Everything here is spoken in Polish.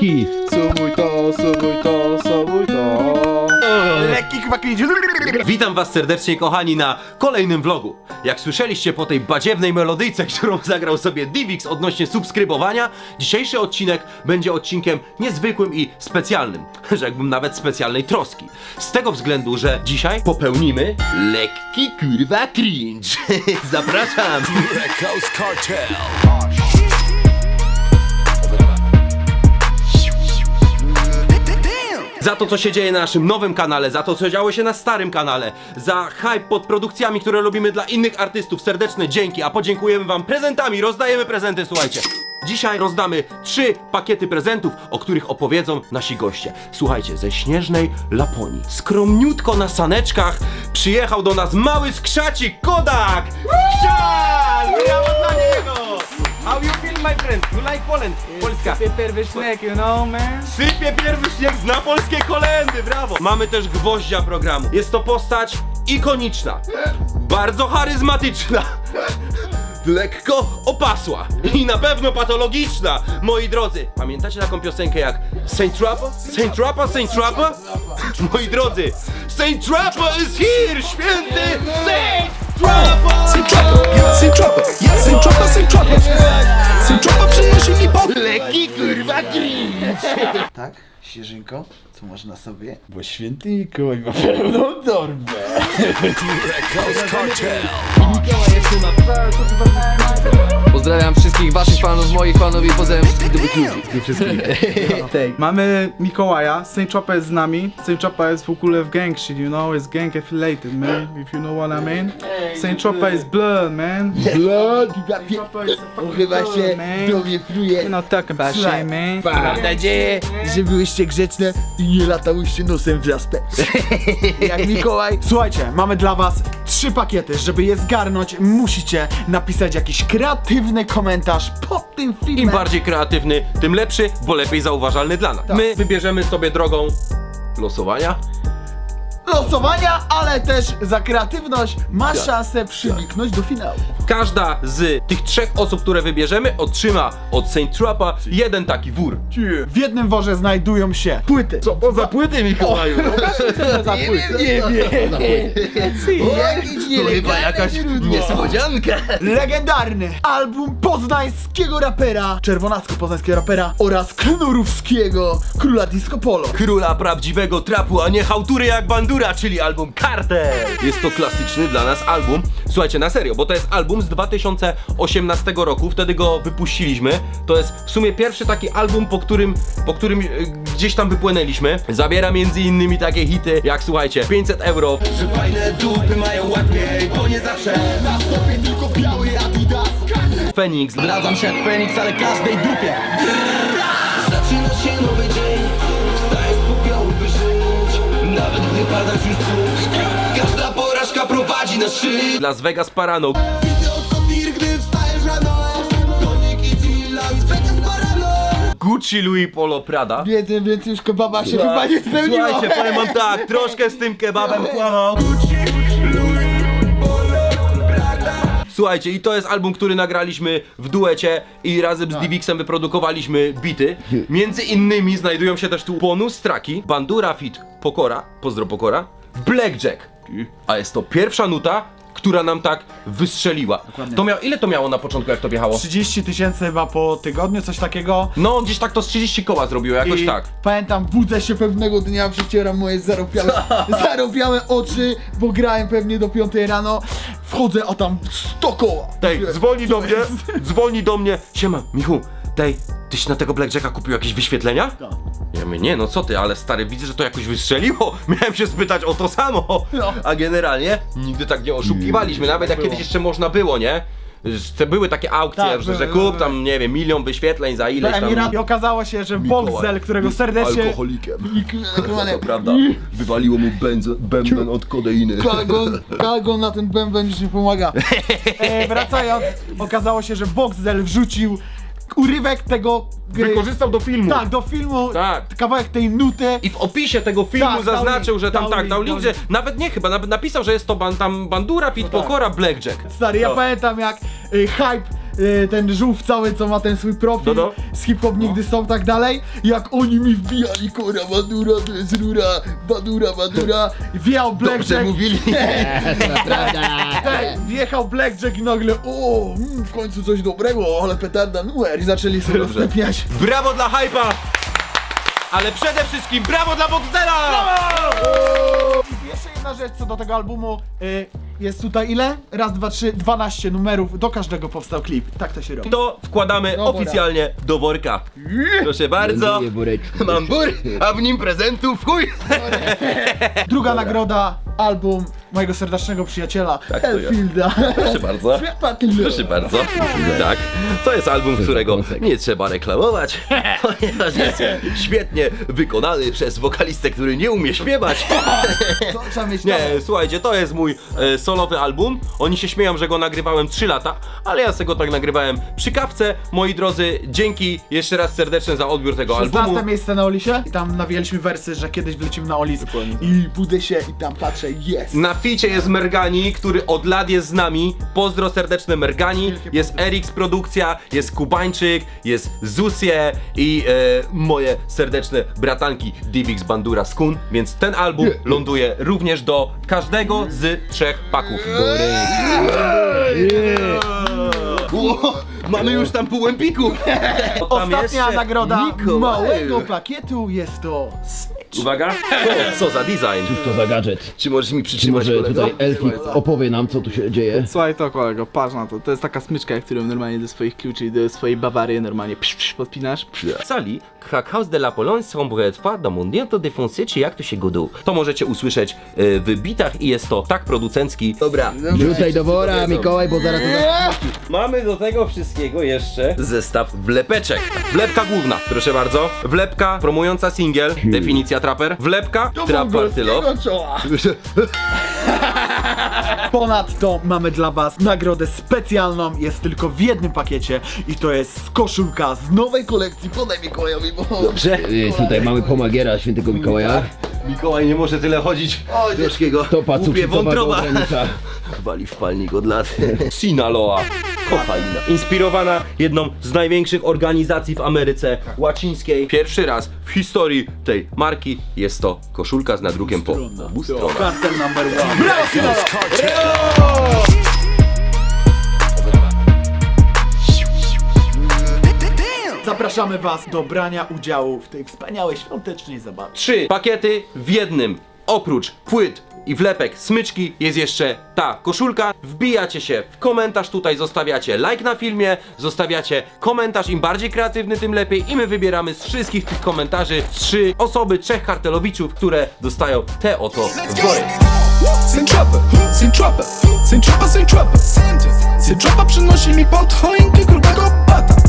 Polski. Subuj to, subuj to, subuj to. Lekki chyba cringe. Witam was serdecznie kochani na kolejnym vlogu. Jak słyszeliście po tej badziewnej melodyjce, którą zagrał sobie Divix odnośnie subskrybowania, dzisiejszy odcinek będzie odcinkiem niezwykłym i specjalnym. Rzekłbym nawet specjalnej troski. Z tego względu, że dzisiaj popełnimy lekki kurwa cringe. Zapraszam! Za to, co się dzieje na naszym nowym kanale, za to, co działo się na starym kanale, za hype pod produkcjami, które robimy dla innych artystów. Serdeczne dzięki, a podziękujemy wam prezentami. Rozdajemy prezenty, słuchajcie. Dzisiaj rozdamy trzy pakiety prezentów, o których opowiedzą nasi goście. Słuchajcie, ze śnieżnej Laponii, skromniutko na saneczkach, przyjechał do nas mały skrzacik Kodak! Brawo dla niego! My friend? You like Poland? Polska. Pierwszy śnieg, you know, man. Sypie pierwszy śnieg, zna polskie kolendy, brawo! Mamy też gwoździa programu. Jest to postać ikoniczna, bardzo charyzmatyczna, lekko opasła i na pewno patologiczna, moi drodzy. Pamiętacie taką piosenkę jak Saint Trapper? Saint Trapper, Saint Trapper? Moi drodzy, Saint Trapper is here, święty Saint Trapper! Syn Chopper, ja Syn Chopper, ja Syn Chopper, Syn Chopper. Tak, Śnieżynko, co masz na sobie? Bo święty Mikołaj ma pełną torbę. Pozdrawiam wszystkich waszych fanów, moich fanów i pozdrawiam wszystkich dobrych ludzi. Mamy Mikołaja, Saint Chopper jest z nami. Saint Chopper jest w ogóle w gang shit, you know, jest gang affiliated, man, if you know what I mean. Saint Chopper is blood, man. Blood, Saint Chopper is a fucking chyba blood, się man. mnie pluje. You're not talking about shit, man. Mam nadzieję, że byłyście grzeczne i nie latałyście nosem w zaspę. Jak Mikołaj. Słuchajcie, mamy dla was trzy pakiety. Żeby je zgarnąć, musicie napisać jakiś kreatywny komentarz pod tym Im filmem. bardziej kreatywny, tym lepszy, bo lepiej zauważalny dla nas. My wybierzemy sobie drogą losowania. Losowania, ale też za kreatywność masz szansę przyniknąć do finału. Każda z tych trzech osób, które wybierzemy, otrzyma od Saint Trapa jeden taki wór. W jednym worze znajdują się płyty. Co To za płyty, Mikołaju! za płyty? Nie wiem. Jakiś nielegalny jakaś niespodzianka. Legendarny album poznańskiego rapera, czerwonacko poznańskiego rapera oraz knurówskiego króla disco polo. Króla prawdziwego trapu, a nie hałtury jak czyli album Kartel. Jest to klasyczny dla nas album. Słuchajcie, na serio, bo to jest album z 2018 roku, wtedy go wypuściliśmy. To jest w sumie pierwszy taki album, po którym, po którym e, gdzieś tam wypłynęliśmy. Zabiera między innymi takie hity jak, słuchajcie, 500 euro, Że fajne dupy mają łatwiej, bo nie zawsze Na stopie tylko biały Adidas Phoenix, Zdradzam się jak Feniks, ale każdej dupie na szczyt Las Vegas Parano, Widzę oko tir, gdy wstajesz rano Tonik i Las Vegas Parano Gucci, Louis Polo, Prada. Więcej, więcej już kebaba się chyba nie spełniło. Słuchajcie, powiem wam tak, troszkę z tym kebabem kłamał. Słuchajcie, i to jest album, który nagraliśmy w duecie i razem z Divixem wyprodukowaliśmy bity. Między innymi znajdują się też tu bonus traki Bandura Fit Pokora, pozdro Pokora, Blackjack. A jest to pierwsza nuta, która nam tak wystrzeliła. To miał, ile to miało na początku, jak to wjechało? 30 tysięcy chyba po tygodniu, coś takiego. No, gdzieś tak to z 30 koła zrobiło, jakoś I tak. Pamiętam, Budzę się pewnego dnia, przecieram moje zarobiałe, zarobiałe oczy, bo grałem pewnie do 5 rano. Wchodzę, a tam 100 koła. Tej, dzwoni do mnie, dzwoni do mnie. Siema, Michu, tej, tyś na tego Blackjacka kupił jakieś wyświetlenia? Ja mówię, nie no co ty, ale stary, widzę, że to jakoś wystrzeliło. Miałem się spytać o to samo. A generalnie nigdy tak nie oszukiwaliśmy, nawet jak kiedyś jeszcze można było, nie? Że Te były takie aukcje, Tak, że, że były, kup tam, nie wiem, milion wyświetleń za ileś tam. Emirat i okazało się, że Boxel, którego serdecznie Alkoholikiem. To prawda, wywaliło mu benzo, bęben od kodeiny. Kalgon, kalgon na ten bęben już nie pomaga. e, wracając, okazało się, że Boxel wrzucił urywek tego e, Wykorzystał do filmu. Tak, do filmu Tak. kawałek tej nuty. I w opisie tego filmu Tak, dał zaznaczył, link, że tam dał tak, link, dał dał link, link. nawet nie chyba, nawet napisał, że jest to ban, tam bandura, fit, pokora, blackjack. Stary, ja No. pamiętam jak y, hype y, ten żółw cały, co ma ten swój profil No, z hip-hop nigdy są, tak dalej. Jak oni mi wbijali, kora, badura, to jest rura, badura, badura. Wjechał Blackjack. mówili. Ej, wjechał Blackjack i nagle, o, mm, w końcu coś dobrego, ale petarda numer i zaczęli sobie rozstępniać. Brawo dla hypa! Ale przede wszystkim brawo dla Boxdela! I jeszcze jedna rzecz co do tego albumu, y, jest tutaj ile? Raz, dwa, trzy, 12 numerów, do każdego powstał klip, tak to się robi. To wkładamy Dobra. oficjalnie do worka. Proszę bardzo. Mam bur, a w nim prezentów chuj. Druga nagroda, album mojego serdecznego przyjaciela, Tak, to ja. Elfielda. Proszę bardzo. Proszę bardzo. Tak, to jest album, którego nie trzeba reklamować, ponieważ jest świetnie wykonany przez wokalistę, który nie umie śpiewać. To trzeba mieć Nie, talent. słuchajcie, to jest mój e, solowy album. Oni się śmieją, że go nagrywałem 3 lata, ale ja sobie go tak nagrywałem przy kawce. Moi drodzy, dzięki jeszcze raz serdeczne za odbiór tego 16 albumu. miejsce na Olisie i tam nawijaliśmy wersy, że kiedyś wlecimy na Olis i budę się i tam patrzę, jest. Na ficie jest Mergani, który od lat jest z nami. Pozdro serdeczne Mergani. Jest Erix Produkcja, jest Kubańczyk, jest Zusie i e, moje serdeczne bratanki Divix Bandura Skun. Więc ten album ląduje również do każdego z trzech paków. Mamy już tam pół empiku. Tam Ostatnia jeszcze nagroda małego pakietu jest to. Uwaga, co za design. to za gadżet? Czy możesz mi Czy przytrzymać może kolego? tutaj Elfi opowie nam, co tu się dzieje? Słuchaj to kolego, patrz na to. To jest taka smyczka, którą normalnie do swoich kluczy, do swojej Bawarii normalnie psz, psz, podpinasz. Psz. W sali Crackhouse de la Pologne sombre twarda mondiento défoncé, czy jak to się godu. To możecie usłyszeć e, w bitach i jest to tak producencki. Dobra. Rzucaj do wora, Mikołaj, bo zaraz. Mamy do tego wszystkiego jeszcze zestaw wlepeczek. Wlepka główna, proszę bardzo. Wlepka promująca singiel, definicja trapper. Wlepka, trap party love. czoła. Ponadto mamy dla was nagrodę specjalną, jest tylko w jednym pakiecie i to jest koszulka z nowej kolekcji, podaj Mikołajowi, bo... Dobrze. Y, Tutaj mamy pomagiera świętego Mikołaja. Mikołaj nie może tyle chodzić. Troszkiego Topa łupie cukrzycowa go wątroba. ogranicza. Wali w palnik od lat. Sinaloa. Kokaina. Inspirowana jedną z największych organizacji w Ameryce Łacińskiej. Pierwszy raz w historii tej marki jest to koszulka z nadrukiem po obu stronach. Kartel number one. Zapraszamy was do brania udziału w tej wspaniałej świątecznej zabawie. Trzy pakiety w jednym. Oprócz płyt i wlepek, smyczki jest jeszcze ta koszulka. Wbijacie się w komentarz tutaj, zostawiacie like na filmie, zostawiacie komentarz, im bardziej kreatywny, tym lepiej i my wybieramy z wszystkich tych komentarzy trzy osoby, trzech kartelowiczów, które dostają te oto worek. Syn Trapper, Syn Trapper, Syn Trapper, Syn Trapper Syn Trapper przynosi mi pod choinkę grubego bata